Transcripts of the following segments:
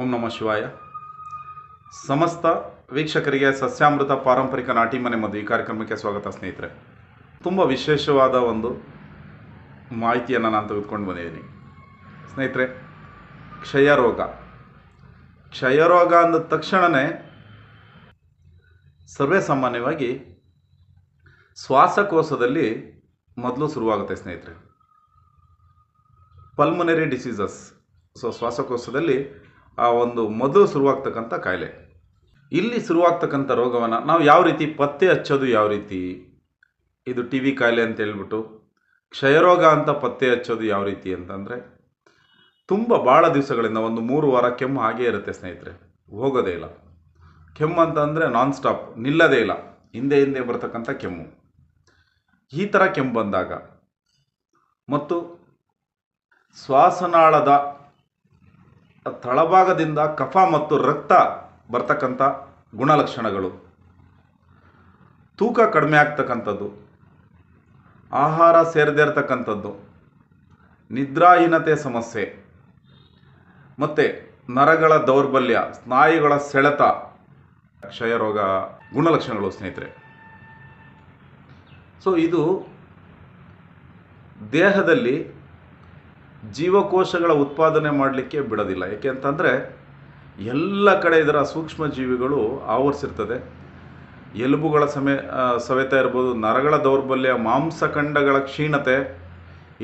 ಓಂ ನಮಃ ಶಿವಾಯ. ಸಮಸ್ತ ವೀಕ್ಷಕರಿಗೆ ಸಸ್ಯಾಮೃತ ಪಾರಂಪರಿಕ ನಾಟಿ ಮನೆ ಮದ್ದು ಈ ಕಾರ್ಯಕ್ರಮಕ್ಕೆ ಸ್ವಾಗತ ಸ್ನೇಹಿತರೆ. ತುಂಬ ವಿಶೇಷವಾದ ಒಂದು ಮಾಹಿತಿಯನ್ನು ನಾನು ತೆಗೆದುಕೊಂಡು ಬಂದಿದ್ದೀನಿ. ಸ್ನೇಹಿತರೆ, ಕ್ಷಯರೋಗ. ಕ್ಷಯರೋಗ ಅಂದ ತಕ್ಷಣವೇ ಸರ್ವೇ ಸಾಮಾನ್ಯವಾಗಿ ಶ್ವಾಸಕೋಶದಲ್ಲಿ ಮೊದಲು ಶುರುವಾಗುತ್ತೆ ಸ್ನೇಹಿತರೆ. ಪಲ್ಮನರಿ ಡಿಸೀಸಸ್ ಸೊ ಶ್ವಾಸಕೋಶದಲ್ಲಿ ಆ ಒಂದು ಮೊದಲು ಶುರುವಾಗ್ತಕ್ಕಂಥ ಕಾಯಿಲೆ. ಇಲ್ಲಿ ಶುರುವಾಗ್ತಕ್ಕಂಥ ರೋಗವನ್ನು ನಾವು ಯಾವ ರೀತಿ ಪತ್ತೆ ಹಚ್ಚೋದು ಯಾವ ರೀತಿ? ಇದು ಟಿ ವಿ ಕಾಯಿಲೆ ಅಂತ ಹೇಳ್ಬಿಟ್ಟು ಕ್ಷಯರೋಗ ಅಂತ ಪತ್ತೆ ಹಚ್ಚೋದು ಯಾವ ರೀತಿ ಅಂತಂದರೆ ತುಂಬ ಭಾಳ ದಿವಸಗಳಿಂದ ಒಂದು ಮೂರು ವಾರ ಕೆಮ್ಮು ಹಾಗೇ ಇರುತ್ತೆ ಸ್ನೇಹಿತರೆ, ಹೋಗೋದೇ ಇಲ್ಲ. ಕೆಮ್ಮು ಅಂತಂದರೆ ನಾನ್ ಸ್ಟಾಪ್ ನಿಲ್ಲದೇ ಇಲ್ಲ. ಹಿಂದೆ ಹಿಂದೆ ಬರ್ತಕ್ಕಂಥ ಕೆಮ್ಮು. ಈ ಥರ ಕೆಮ್ಮು ಬಂದಾಗ ಮತ್ತು ಶ್ವಾಸನಾಳದ ತಳಭಾಗದಿಂದ ಕಫ ಮತ್ತು ರಕ್ತ ಬರ್ತಕ್ಕಂಥ ಗುಣಲಕ್ಷಣಗಳು. ತೂಕ ಕಡಿಮೆ ಆಗ್ತಕ್ಕಂಥದ್ದು. ಆಹಾರ ಸೇರದೇ ಇರತಕ್ಕಂಥದ್ದು. ನಿದ್ರಾಹೀನತೆ ಸಮಸ್ಯೆ. ಮತ್ತು ನರಗಳ ದೌರ್ಬಲ್ಯ, ಸ್ನಾಯುಗಳ ಸೆಳೆತ ಕ್ಷಯರೋಗ ಗುಣಲಕ್ಷಣಗಳು ಸ್ನೇಹಿತರೆ. ಸೊ ಇದು ದೇಹದಲ್ಲಿ ಜೀವಕೋಶಗಳ ಉತ್ಪಾದನೆ ಮಾಡಲಿಕ್ಕೆ ಬಿಡೋದಿಲ್ಲ. ಯಾಕೆ ಅಂತಂದರೆ ಎಲ್ಲ ಕಡೆ ಇದರ ಸೂಕ್ಷ್ಮ ಜೀವಿಗಳು ಆವರಿಸಿರ್ತದೆ. ಎಲುಬುಗಳ ಸಮೇ ಸವೆತ ಇರ್ಬೋದು, ನರಗಳ ದೌರ್ಬಲ್ಯ, ಮಾಂಸಖಂಡಗಳ ಕ್ಷೀಣತೆ,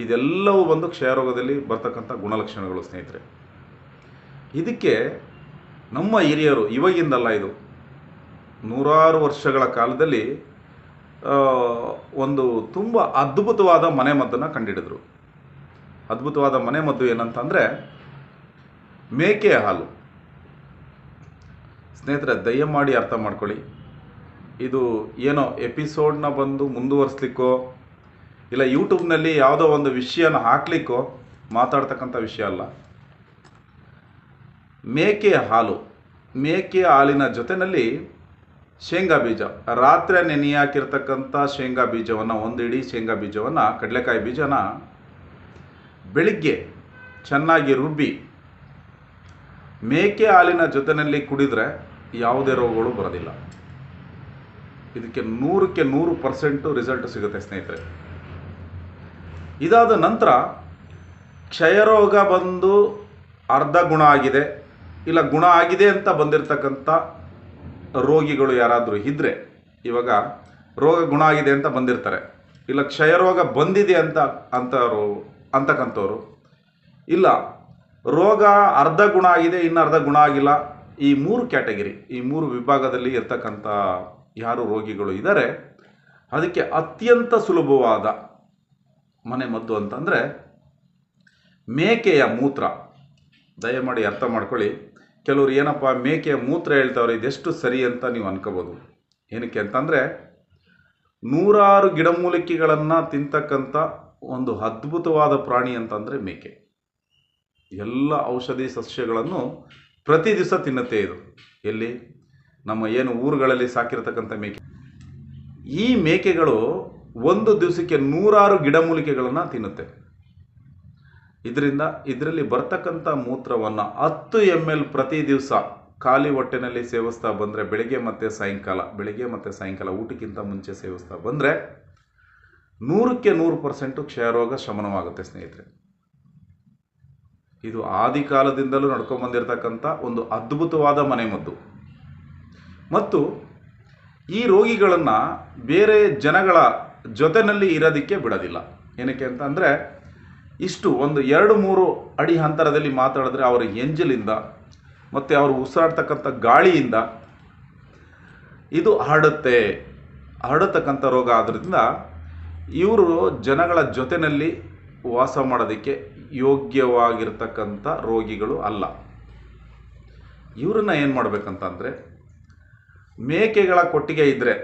ಇದೆಲ್ಲವೂ ಬಂದು ಕ್ಷಯರೋಗದಲ್ಲಿ ಬರ್ತಕ್ಕಂಥ ಗುಣಲಕ್ಷಣಗಳು ಸ್ನೇಹಿತರೆ. ಇದಕ್ಕೆ ನಮ್ಮ ಹಿರಿಯರು ಇವಾಗಿಂದಲ್ಲ ಇದು ನೂರಾರು ವರ್ಷಗಳ ಕಾಲದಲ್ಲಿ ಒಂದು ತುಂಬ ಅದ್ಭುತವಾದ ಮನೆಮದ್ದನ್ನು ಕಂಡುಹಿಡಿದ್ರು ಅದ್ಭುತವಾದ ಮನೆಮದ್ದು ಏನಂತಂದರೆ ಮೇಕೆ ಹಾಲು. ಸ್ನೇಹಿತರೆ, ದಯಮಾಡಿ ಅರ್ಥ ಮಾಡ್ಕೊಳ್ಳಿ. ಇದು ಏನೋ ಎಪಿಸೋಡ್ನ ಬಂದು ಮುಂದುವರಿಸ್ಲಿಕ್ಕೋ, ಇಲ್ಲ ಯೂಟ್ಯೂಬ್ನಲ್ಲಿ ಯಾವುದೋ ಒಂದು ವಿಷಯನ ಹಾಕ್ಲಿಕ್ಕೋ ಮಾತಾಡ್ತಕ್ಕಂಥ ವಿಷಯ ಅಲ್ಲ. ಮೇಕೆಯ ಹಾಲು ಮೇಕೆಯ ಹಾಲಿನ ಜೊತೆಯಲ್ಲಿ ಶೇಂಗಾ ಬೀಜ, ರಾತ್ರಿ ನೆನೆಯಾಕಿರ್ತಕ್ಕಂಥ ಶೇಂಗಾ ಬೀಜವನ್ನು ಒಂದು ಶೇಂಗಾ ಬೀಜವನ್ನು, ಕಡಲೆಕಾಯಿ ಬೀಜನ ಬೆಳಿಗ್ಗೆ ಚೆನ್ನಾಗಿ ರುಬ್ಬಿ ಮೇಕೆ ಹಾಲಿನ ಜೊತೆಯಲ್ಲಿ ಕುಡಿದರೆ ಯಾವುದೇ ರೋಗಗಳು ಬರೋದಿಲ್ಲ. ಇದಕ್ಕೆ ನೂರಕ್ಕೆ ನೂರು ಪರ್ಸೆಂಟು ರಿಸಲ್ಟ್ ಸಿಗುತ್ತೆ ಸ್ನೇಹಿತರೆ. ಇದಾದ ನಂತರ ಕ್ಷಯರೋಗ ಬಂದು ಅರ್ಧ ಗುಣ ಆಗಿದೆ. ಇಲ್ಲ, ಗುಣ ಆಗಿದೆ ಅಂತ ಬಂದಿರತಕ್ಕಂಥ ರೋಗಿಗಳು ಯಾರಾದರೂ ಇದ್ದರೆ ಇವಾಗ ರೋಗ ಗುಣ ಆಗಿದೆ ಅಂತ ಬಂದಿರ್ತಾರೆ. ಇಲ್ಲ, ಕ್ಷಯರೋಗ ಬಂದಿದೆ ಅಂತ ಅಂತವರು ಅಂತಕ್ಕಂಥವ್ರು. ಇಲ್ಲ, ರೋಗ ಅರ್ಧ ಗುಣ ಆಗಿದೆ, ಇನ್ನು ಅರ್ಧ ಗುಣ ಆಗಿಲ್ಲ. ಈ ಮೂರು ಕ್ಯಾಟಗರಿ, ಈ ಮೂರು ವಿಭಾಗದಲ್ಲಿ ಇರ್ತಕ್ಕಂಥ ಯಾರು ರೋಗಿಗಳು ಇದ್ದಾರೆ ಅದಕ್ಕೆ ಅತ್ಯಂತ ಸುಲಭವಾದ ಮನೆ ಮದ್ದು ಅಂತಂದರೆ ಮೇಕೆಯ ಮೂತ್ರ. ದಯಮಾಡಿ ಅರ್ಥ ಮಾಡ್ಕೊಳ್ಳಿ. ಕೆಲವರು ಏನಪ್ಪ ಮೇಕೆಯ ಮೂತ್ರ ಹೇಳ್ತಾವ್ರೆ, ಇದೆಷ್ಟು ಸರಿ ಅಂತ ನೀವು ಅನ್ಕೋಬೋದು. ಏನಕ್ಕೆ ಅಂತಂದರೆ ನೂರಾರು ಗಿಡಮೂಲಿಕೆಗಳನ್ನು ತಿಂತಕ್ಕಂಥ ಒಂದು ಅದ್ಭುತವಾದ ಪ್ರಾಣಿ ಅಂತಂದರೆ ಮೇಕೆ. ಎಲ್ಲ ಔಷಧಿ ಸಸ್ಯಗಳನ್ನು ಪ್ರತಿ ದಿವಸ ತಿನ್ನುತ್ತೆ ಇದು. ಎಲ್ಲಿ? ನಮ್ಮ ಏನು ಊರುಗಳಲ್ಲಿ ಸಾಕಿರತಕ್ಕಂಥ ಮೇಕೆ. ಈ ಮೇಕೆಗಳು ಒಂದು ದಿವಸಕ್ಕೆ ನೂರಾರು ಗಿಡಮೂಲಿಕೆಗಳನ್ನು ತಿನ್ನುತ್ತೆ. ಇದರಿಂದ ಇದರಲ್ಲಿ ಬರ್ತಕ್ಕಂಥ ಮೂತ್ರವನ್ನು ಹತ್ತು ಎಂ ಎಲ್ ಪ್ರತಿ ದಿವಸ ಖಾಲಿ ಹೊಟ್ಟೆನಲ್ಲಿ ಸೇವಿಸ್ತಾ ಬಂದರೆ ಬೆಳಿಗ್ಗೆ ಮತ್ತು ಸಾಯಂಕಾಲ, ಬೆಳಿಗ್ಗೆ ಮತ್ತು ಸಾಯಂಕಾಲ ಊಟಕ್ಕಿಂತ ಮುಂಚೆ ಸೇವಿಸ್ತಾ ಬಂದರೆ ನೂರಕ್ಕೆ ನೂರು ಪರ್ಸೆಂಟು ಕ್ಷಯರೋಗ ಶಮನವಾಗುತ್ತೆ, ಸ್ನೇಹಿತರೆ. ಇದು ಆದಿ ಕಾಲದಿಂದಲೂ ನಡ್ಕೊಂಬಂದಿರತಕ್ಕಂಥ ಒಂದು ಅದ್ಭುತವಾದ ಮನೆಮದ್ದು. ಮತ್ತು ಈ ರೋಗಿಗಳನ್ನು ಬೇರೆ ಜನಗಳ ಜೊತೆಯಲ್ಲಿ ಇರೋದಕ್ಕೆ ಬಿಡೋದಿಲ್ಲ. ಏನಕ್ಕೆ ಅಂತಂದರೆ ಇಷ್ಟು ಒಂದು ಎರಡು ಮೂರು ಅಡಿ ಅಂತರದಲ್ಲಿ ಮಾತಾಡಿದ್ರೆ ಅವರ ಎಂಜಲಿಂದ ಮತ್ತು ಅವರು ಉಸಿರಾಡ್ತಕ್ಕಂಥ ಗಾಳಿಯಿಂದ ಇದು ಹರಡುತ್ತೆ. ಹರಡತಕ್ಕಂಥ ರೋಗ ಆದ್ದರಿಂದ ಇವರು ಜನಗಳ ಜೊತೆಯಲ್ಲಿ ವಾಸ ಮಾಡೋದಕ್ಕೆ ಯೋಗ್ಯವಾಗಿರ್ತಕ್ಕಂಥ ರೋಗಿಗಳು ಅಲ್ಲ. ಇವ್ರನ್ನ ಏನು ಮಾಡಬೇಕಂತಂದರೆ, ಮೇಕೆಗಳ ಕೊಟ್ಟಿಗೆ ಇದ್ದರೆ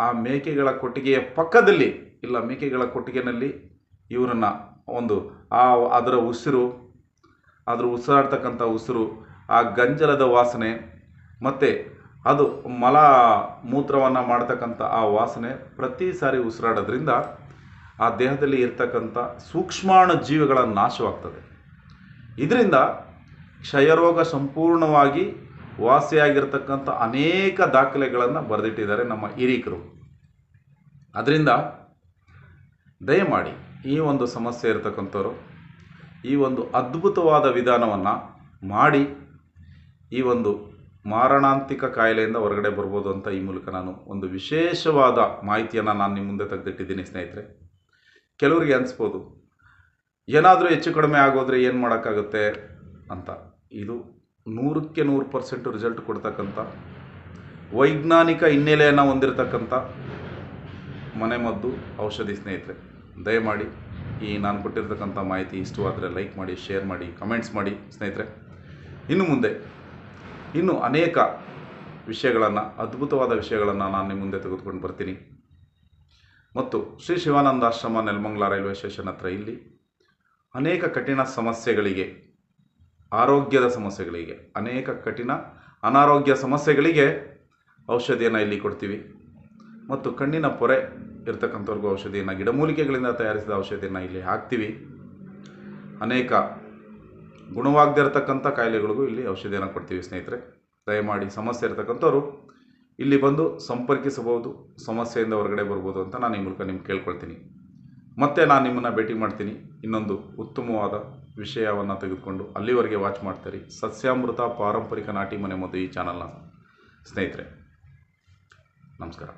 ಆ ಮೇಕೆಗಳ ಕೊಟ್ಟಿಗೆಯ ಪಕ್ಕದಲ್ಲಿ ಇಲ್ಲ ಮೇಕೆಗಳ ಕೊಟ್ಟಿಗೆನಲ್ಲಿ ಇವರನ್ನ ಒಂದು ಆ ಅದರ ಉಸಿರು, ಅದರ ಉಸಿರಾಡ್ತಕ್ಕಂಥ ಉಸಿರು, ಆ ಗಂಜಲದ ವಾಸನೆ, ಮತ್ತು ಅದು ಮಲ ಮೂತ್ರವನ್ನು ಮಾಡ್ತಕ್ಕಂಥ ಆ ವಾಸನೆ ಪ್ರತಿ ಸಾರಿ ಉಸಿರಾಡೋದ್ರಿಂದ ಆ ದೇಹದಲ್ಲಿ ಇರ್ತಕ್ಕಂಥ ಸೂಕ್ಷ್ಮಾಣು ಜೀವಿಗಳ ನಾಶವಾಗ್ತದೆ. ಇದರಿಂದ ಕ್ಷಯರೋಗ ಸಂಪೂರ್ಣವಾಗಿ ವಾಸಿಯಾಗಿರ್ತಕ್ಕಂಥ ಅನೇಕ ದಾಖಲೆಗಳನ್ನು ಬರೆದಿಟ್ಟಿದ್ದಾರೆ ನಮ್ಮ ಹಿರೀಕರು. ಅದರಿಂದ ದಯಮಾಡಿ ಈ ಒಂದು ಸಮಸ್ಯೆ ಇರತಕ್ಕಂಥವ್ರು ಈ ಒಂದು ಅದ್ಭುತವಾದ ವಿಧಾನವನ್ನು ಮಾಡಿ ಈ ಒಂದು ಮಾರಣಾಂತಿಕ ಕಾಯಿಲೆಯಿಂದ ಹೊರಗಡೆ ಬರ್ಬೋದು ಅಂತ ಈ ಮೂಲಕ ನಾನು ಒಂದು ವಿಶೇಷವಾದ ಮಾಹಿತಿಯನ್ನು ನಾನು ನಿಮ್ಮ ಮುಂದೆ ತೆಗೆದಿಟ್ಟಿದ್ದೀನಿ ಸ್ನೇಹಿತರೆ. ಕೆಲವರಿಗೆ ಅನಿಸ್ಬೋದು, ಏನಾದರೂ ಹೆಚ್ಚು ಕಡಿಮೆ ಆಗೋದ್ರೆ ಏನು ಮಾಡೋಕ್ಕಾಗುತ್ತೆ ಅಂತ. ಇದು ನೂರಕ್ಕೆ ನೂರು ಪರ್ಸೆಂಟ್ ರಿಸಲ್ಟ್ ಕೊಡ್ತಕ್ಕಂಥ ವೈಜ್ಞಾನಿಕ ಹಿನ್ನೆಲೆಯನ್ನು ಹೊಂದಿರತಕ್ಕಂಥ ಮನೆಮದ್ದು ಔಷಧಿ ಸ್ನೇಹಿತರೆ. ದಯಮಾಡಿ ಈ ನಾನು ಕೊಟ್ಟಿರ್ತಕ್ಕಂಥ ಮಾಹಿತಿ ಇಷ್ಟವಾದರೆ ಲೈಕ್ ಮಾಡಿ ಶೇರ್ ಮಾಡಿ ಕಮೆಂಟ್ಸ್ ಮಾಡಿ ಸ್ನೇಹಿತರೆ. ಇನ್ನು ಮುಂದೆ ಇನ್ನು ಅನೇಕ ವಿಷಯಗಳನ್ನು, ಅದ್ಭುತವಾದ ವಿಷಯಗಳನ್ನು ನಾನು ನಿಮ್ಮ ಮುಂದೆ ತೆಗೆದುಕೊಂಡು ಬರ್ತೀನಿ. ಮತ್ತು ಶ್ರೀ ಶಿವಾನಂದ ಆಶ್ರಮ, ನೆಲಮಂಗಲ ರೈಲ್ವೆ ಸ್ಟೇಷನ್ ಹತ್ರ ಇಲ್ಲಿ ಅನೇಕ ಕಠಿಣ ಸಮಸ್ಯೆಗಳಿಗೆ, ಆರೋಗ್ಯದ ಸಮಸ್ಯೆಗಳಿಗೆ, ಅನೇಕ ಕಠಿಣ ಅನಾರೋಗ್ಯ ಸಮಸ್ಯೆಗಳಿಗೆ ಔಷಧಿಯನ್ನು ಇಲ್ಲಿ ಕೊಡ್ತೀವಿ. ಮತ್ತು ಕಣ್ಣಿನ ಪೊರೆ ಇರ್ತಕ್ಕಂಥವ್ರಿಗೂ ಔಷಧಿಯನ್ನು, ಗಿಡಮೂಲಿಕೆಗಳಿಂದ ತಯಾರಿಸಿದ ಔಷಧಿಯನ್ನು ಇಲ್ಲಿ ಹಾಕ್ತೀವಿ. ಅನೇಕ ಗುಣವಾಗದಿರತಕ್ಕಂಥ ಕಾಯಿಲೆಗಳಿಗೂ ಇಲ್ಲಿ ಔಷಧಿಯನ್ನು ಕೊಡ್ತೀವಿ ಸ್ನೇಹಿತರೆ. ದಯಮಾಡಿ ಸಮಸ್ಯೆ ಇರತಕ್ಕಂಥವ್ರು ಇಲ್ಲಿ ಬಂದು ಸಂಪರ್ಕಿಸಬಹುದು, ಸಮಸ್ಯೆಯಿಂದ ಹೊರಗಡೆ ಬರ್ಬೋದು ಅಂತ ನಾನು ಈ ಮೂಲಕ ನಿಮ್ಗೆ ಕೇಳ್ಕೊಳ್ತೀನಿ. ಮತ್ತೆ ನಾನು ನಿಮ್ಮನ್ನು ಭೇಟಿ ಮಾಡ್ತೀನಿ. ಇನ್ನೊಂದು ಉತ್ತಮವಾದ ವಿಷಯವನ್ನು ತೆಗೆದುಕೊಂಡು ಅಲ್ಲಿವರೆಗೆ ವಾಚ್ ಮಾಡ್ತೀರಿ. ಸಸ್ಯಾಮೃತ ಪಾರಂಪರಿಕ ನಾಟಿ ಮನೆ ಮತ್ತು ಈ ಚಾನಲ್ನ ಸ್ನೇಹಿತರೆ. ನಮಸ್ಕಾರ.